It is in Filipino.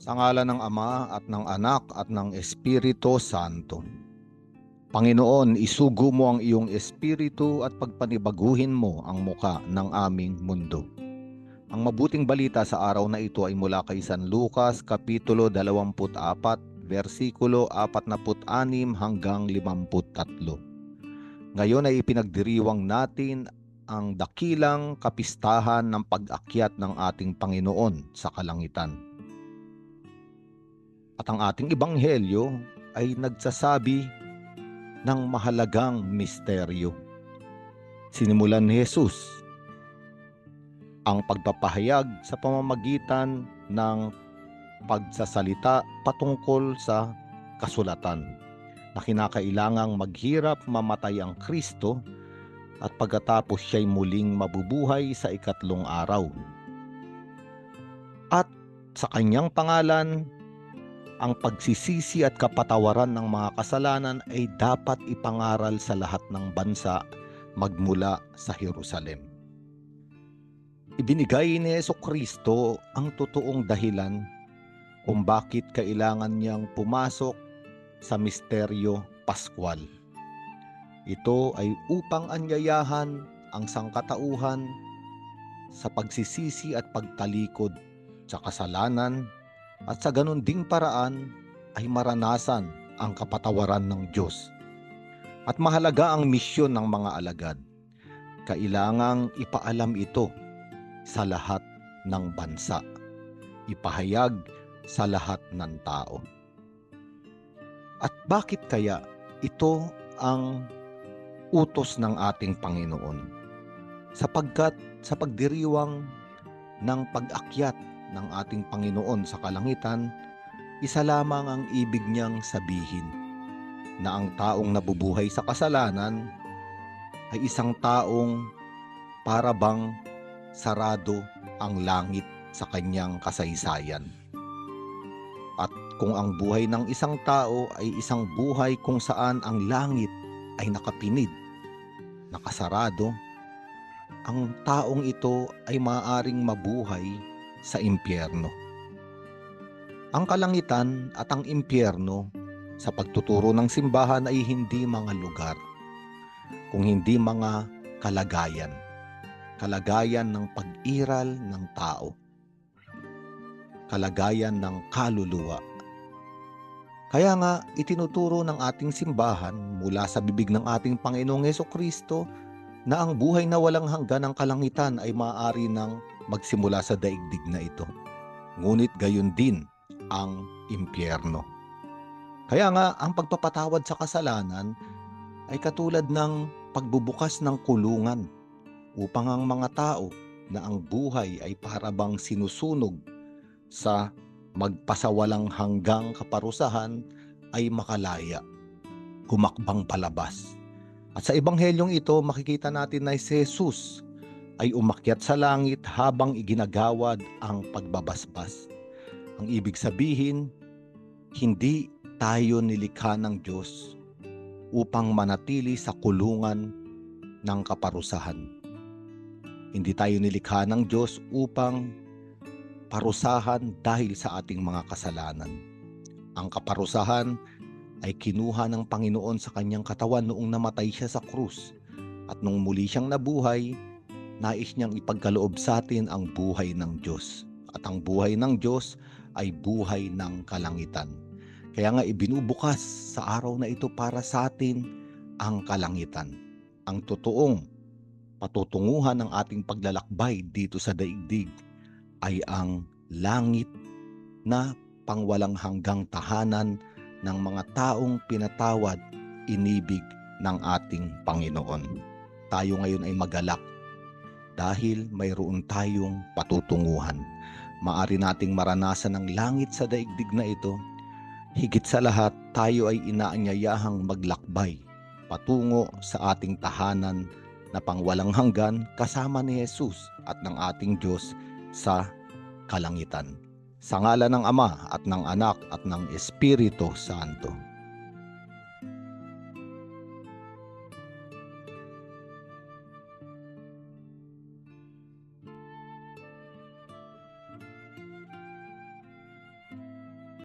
Sa ngala ng Ama at ng Anak at ng Espiritu Santo. Panginoon, isugo mo ang iyong espiritu at pagpanibaguhin mo ang muka ng aming mundo. Ang mabuting balita sa araw na ito ay mula kay San Lucas, Kapitulo 24, versikulo 46 hanggang 53. Ngayon ay ipinagdiriwang natin ang dakilang kapistahan ng pag-akyat ng ating Panginoon sa kalangitan. At ang ating ebanghelyo ay nagsasabi ng mahalagang misteryo. Sinimulan ni Jesus ang pagpapahayag sa pamamagitan ng pagsasalita patungkol sa kasulatan na kinakailangang maghirap mamatay ang Kristo at pagkatapos siya'y muling mabubuhay sa ikatlong araw. At sa kanyang pangalan, ang pagsisisi at kapatawaran ng mga kasalanan ay dapat ipangaral sa lahat ng bansa magmula sa Jerusalem. Ibinigay ni Yeso Kristo ang totoong dahilan kung bakit kailangan niyang pumasok sa misteryo Paskwal. Ito ay upang anyayahan ang sangkatauhan sa pagsisisi at pagtalikod sa kasalanan at sa ganun ding paraan ay maranasan ang kapatawaran ng Diyos. At mahalaga ang misyon ng mga alagad. Kailangang ipaalam ito sa lahat ng bansa. Ipahayag sa lahat ng tao. At bakit kaya ito ang utos ng ating Panginoon? Sapagkat sa pagdiriwang ng pag-akyat ng ating Panginoon sa kalangitan, isa lamang ang ibig niyang sabihin na ang taong nabubuhay sa kasalanan ay isang taong para bang sarado ang langit sa kanyang kasaysayan. At kung ang buhay ng isang tao ay isang buhay kung saan ang langit ay nakapinid, nakasarado, ang taong ito ay maaaring mabuhay sa impyerno. Ang kalangitan at ang impyerno sa pagtuturo ng simbahan ay hindi mga lugar, kung hindi mga kalagayan. Kalagayan ng pag-iral ng tao. Kalagayan ng kaluluwa. Kaya nga, itinuturo ng ating simbahan mula sa bibig ng ating Panginoong Yeso Kristo na ang buhay na walang hanggan ng kalangitan ay maaari ng magsimula sa daigdig na ito. Ngunit gayon din ang impyerno. Kaya nga, ang pagpapatawad sa kasalanan ay katulad ng pagbubukas ng kulungan upang ang mga tao na ang buhay ay parabang sinusunog sa magpasawalang hanggang kaparusahan ay makalaya, humakbang palabas. At sa ebanghelyong ito, makikita natin na si Jesus ay umakyat sa langit habang iginagawad ang pagbabasbas. Ang ibig sabihin, hindi tayo nilikha ng Diyos upang manatili sa kulungan ng kaparusahan. Hindi tayo nilikha ng Diyos upang parusahan dahil sa ating mga kasalanan. Ang kaparusahan ay kinuha ng Panginoon sa kanyang katawan noong namatay siya sa krus. At nung muli siyang nabuhay, nais niyang ipagkaloob sa atin ang buhay ng Diyos. At ang buhay ng Diyos ay buhay ng kalangitan. Kaya nga ibinubukas sa araw na ito para sa atin ang kalangitan. Ang totoong patutunguhan ng ating paglalakbay dito sa daigdig ay ang langit na pangwalang hanggang tahanan ng mga taong pinatawad inibig ng ating Panginoon. Tayo ngayon ay magalak dahil mayroon tayong patutunguhan. Maari nating maranasan ang langit sa daigdig na ito. Higit sa lahat, tayo ay inaanyayahang maglakbay patungo sa ating tahanan na pangwalang hanggan kasama ni Jesus at ng ating Diyos sa kalangitan. Sa ngala ng Ama at ng Anak at ng Espiritu Santo.